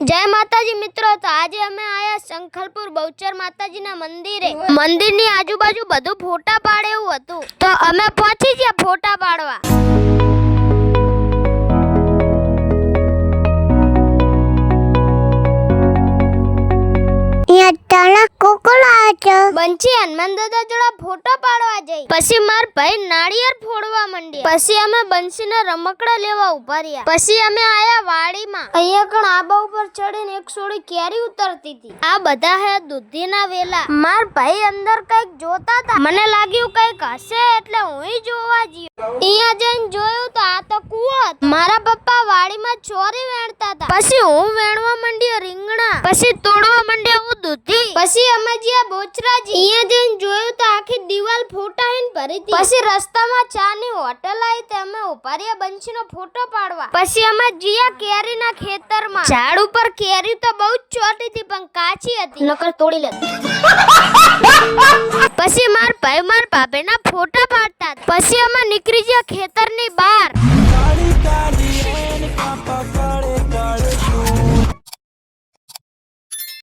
જય માતાજી મિત્રો, તો આજે અમે આયા શંખલપુર બહુચર માતાજીના મંદિરે. મંદિરની આજુબાજુ બધું ફોટા પાડે એવું હતું. તો અમે પહોંચી ગયા ફોટા પાડવા. બંચી હનુમાન દાદા જોડા ફોટો પાડવા જઈ. પછી માર ભાઈ નાળિયેર ફોડવા માંડ્યા. પછી અમે બંસીને રમકડા લેવા ઊભા રહ્યા. પછી અમે આયા વાડીમાં. અહીંયા કણ આબા ઉપર ચડીને એક સોડી કેરી ઉતરતી હતી. આ બધા હે દૂધીના વેલા. માર ભાઈ અંદર કંઈક જોતા હતા. મને લાગ્યું કંઈક હશે એટલે હું જોવા ગયો અહીંયા જઈને જોયું તો આ તો કૂવો હતો. મારા પપ્પા વાડીમાં ચોરી વેણતા હતા. પછી હું વેણવા માંડ્યો રીંગણા. પછી તોડવા માંડ્યો હું દૂધી પછી અમે જ્યાં બોચરાજી અહીંયા જઈને જોયું તો આખી દિવાલ ફોટા હીન ભરી હતી પછી રસ્તામાં ચાની હોટલ આવી તે અમે ઊભા રહ્યા બંસીનો ફોટો પાડવા. પછી અમે જીયા કેરીના ખેતરમાં. ઝાડ ઉપર કેરી તો બહુ જ ચોટી હતી પણ કાચી હતી. નકર તોડી લેતી પછી માર ભાઈ માર ભાભીના ફોટા પાડતા. પછી અમે નીકળી ગયા બહાર. કાળી એની પાપા